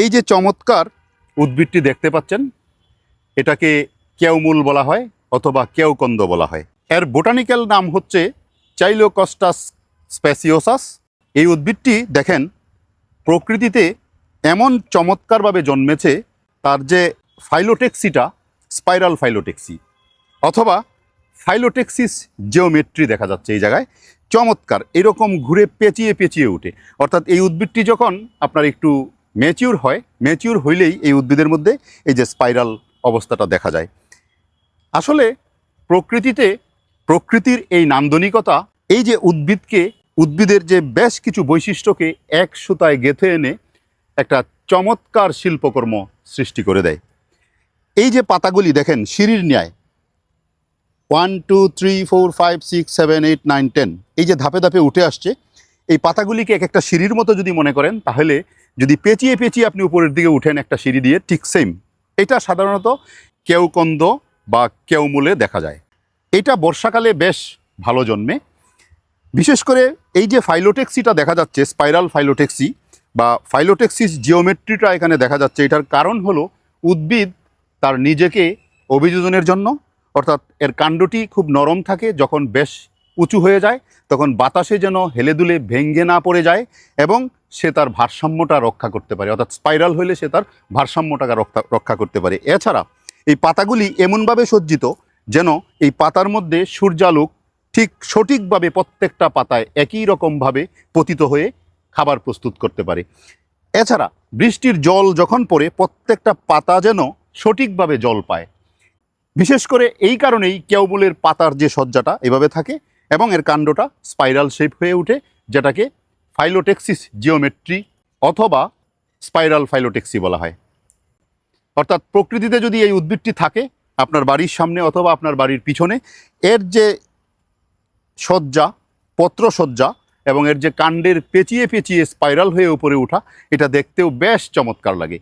এই যে চমৎকার উদ্ভিদটি দেখতে পাচ্ছেন, এটাকে কেউমূল বলা হয় অথবা কেউকন্দ বলা হয়। এর বোটানিক্যাল নাম হচ্ছে চাইলোকস্টাস স্প্যাসিওসাস এই উদ্ভিদটি দেখেন, প্রকৃতিতে এমন চমৎকারভাবে জন্মেছে, তার যে ফাইলোটেক্সিটা স্পাইরাল ফাইলোটেক্সি অথবা ফাইলোটেক্সিস জিওমেট্রি দেখা যাচ্ছে এই জায়গায়। চমৎকার, এরকম ঘুরে পেঁচিয়ে পেঁচিয়ে উঠে। অর্থাৎ এই উদ্ভিদটি যখন আপনার একটু ম্যাচিউর হয় ম্যাচিউর হইলেই এই উদ্ভিদের মধ্যে এই যে স্পাইরাল অবস্থাটা দেখা যায়। আসলে প্রকৃতিতে প্রকৃতির এই নান্দনিকতা, এই যে উদ্ভিদকে, উদ্ভিদের যে বেশ কিছু বৈশিষ্ট্যকে এক সুতায় গেঁথে এনে একটা চমৎকার শিল্পকর্ম সৃষ্টি করে দেয়। এই যে পাতাগুলি দেখেন, সিঁড়ির ন্যায়। One two three four five six seven eight nine ten এই যে ধাপে ধাপে উঠে আসছে, এই পাতাগুলিকে এক একটা সিঁড়ির মতো যদি মনে করেন, তাহলে যদি পেঁচিয়ে পেঁচিয়ে আপনি উপরের দিকে উঠেন একটা সিঁড়ি দিয়ে, ঠিক সেম এটা সাধারণত কেউকন্দ বা কেউমূলে দেখা যায়। এটা বর্ষাকালে বেশ ভালো জন্মে। বিশেষ করে এই যে ফাইলোটেক্সিটা দেখা যাচ্ছে স্পাইরাল ফাইলোটেক্সি বা ফাইলোটেক্সিস জিওমেট্রিটা এখানে দেখা যাচ্ছে, এটার কারণ হলো উদ্ভিদ তার নিজেকে অভিযোজনের জন্য, অর্থাৎ এর কাণ্ডটি খুব নরম থাকে, যখন বেশ উঁচু হয়ে যায়, তখন বাতাসে যেন হেলে দুলে ভেঙ্গে না পড়ে যায় এবং সে তার ভারসাম্যটা রক্ষা করতে পারে। অর্থাৎ স্পাইরাল হলে সে তার ভারসাম্যটাকে রক্ষা রক্ষা করতে পারে। এছাড়া এই পাতাগুলি এমনভাবে সজ্জিত যেন এই পাতার মধ্যে সূর্যালোক ঠিক সঠিকভাবে প্রত্যেকটা পাতায় একই রকমভাবে পতিত হয়ে খাবার প্রস্তুত করতে পারে। এছাড়া বৃষ্টির জল যখন পড়ে, প্রত্যেকটা পাতা যেন সঠিকভাবে জল পায়। বিশেষ করে এই কারণেই কেউবুলের পাতার যে সজ্জাটা এভাবে থাকে এবং এর কাণ্ডটা স্পাইরাল শেপ হয়ে ওঠে, যেটাকে ফাইলোটেক্সিস জিওমেট্রি অথবা স্পাইরাল ফাইলোটেক্সি বলা হয়। অর্থাৎ প্রকৃতিতে যদি এই উদ্ভিদটি থাকে, আপনার বাড়ির সামনে অথবা আপনার বাড়ির পিছনে, এর যে সজ্জা পত্র সজ্জা এবং এর যে কাণ্ডের পেঁচিয়ে পেঁচিয়ে স্পাইরাল হয়ে উপরে ওঠা, এটা দেখতেও বেশ চমৎকার লাগে।